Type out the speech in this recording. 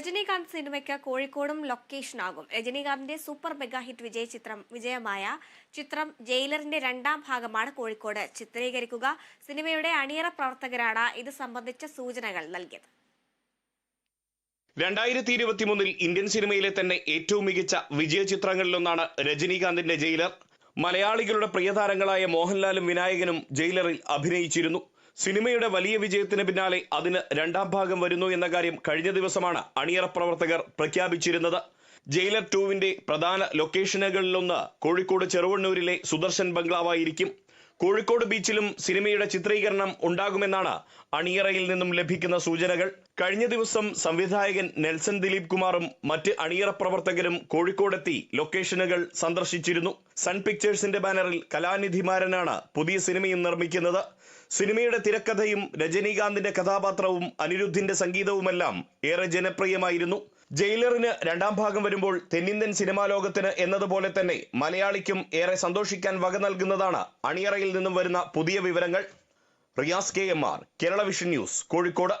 രജനീകാന്ത് സിനിമയ്ക്ക് കോഴിക്കോടും ലൊക്കേഷനാകും രജനീകാന്തിന്റെ സൂപ്പർ മെഗാ ഹിറ്റ് വിജയ ചിത്രം വിജയമായ ചിത്രം ജയിലറിന്റെ രണ്ടാം ഭാഗമാണ് കോഴിക്കോട്. ചിത്രീകരിക്കുക സിനിമയുടെ അണിയറ പ്രവർത്തകരാണ്. ഇത് സംബന്ധിച്ച സൂചനകൾ നൽകിയത്. രണ്ടായിരത്തി ഇരുപത്തിമൂന്നിൽ ഇന്ത്യൻ സിനിമയിലെ തന്നെ ഏറ്റവും മികച്ച വിജയ ചിത്രങ്ങളിലൊന്നാണ് രജനീകാന്തിന്റെ ജയിലർ. മലയാളികളുടെ പ്രിയതാരങ്ങളായ മോഹൻലാലും വിനായകനും ജയിലറിൽ അഭിനയിച്ചിരുന്നു. സിനിമയുടെ വലിയ വിജയത്തിന് പിന്നാലെ അതിന് രണ്ടാം ഭാഗം വരുന്നു എന്ന കാര്യം കഴിഞ്ഞ ദിവസമാണ് അണിയറ പ്രവർത്തകർ പ്രഖ്യാപിച്ചിരുന്നത്. ജയിലർ ടൂവിന്റെ പ്രധാന ലൊക്കേഷനുകളിലൊന്ന് കോഴിക്കോട് ചെറുവണ്ണൂരിലെ സുദർശൻ ബംഗ്ലാവായിരിക്കും. കോഴിക്കോട് ബീച്ചിലും സിനിമയുടെ ചിത്രീകരണം ഉണ്ടാകുമെന്നാണ് അണിയറയിൽ നിന്നും ലഭിക്കുന്ന സൂചനകൾ. കഴിഞ്ഞ ദിവസം സംവിധായകൻ നെൽസൺ ദിലീപ് കുമാറും മറ്റ് അണിയറ പ്രവർത്തകരും കോഴിക്കോടെത്തി ലൊക്കേഷനുകൾ സന്ദർശിച്ചിരുന്നു. സൺ പിക്ചേഴ്സിന്റെ ബാനറിൽ കലാനിധിമാരനാണ് പുതിയ സിനിമയും നിർമ്മിക്കുന്നത്. സിനിമയുടെ തിരക്കഥയും രജനീകാന്തിന്റെ കഥാപാത്രവും അനിരുദ്ധിന്റെ സംഗീതവുമെല്ലാം ഏറെ ജനപ്രിയമായിരുന്നു. ജയിലറിന് രണ്ടാം ഭാഗം വരുമ്പോൾ തെന്നിന്ത്യൻ സിനിമാ ലോകത്തിന് എന്നതുപോലെ തന്നെ മലയാളിക്കും ഏറെ സന്തോഷിക്കാൻ വക നൽകുന്നതാണ് അണിയറയിൽ നിന്നും വരുന്ന പുതിയ വിവരങ്ങൾ. Riyas K M R Kerala vision news Kozhikode.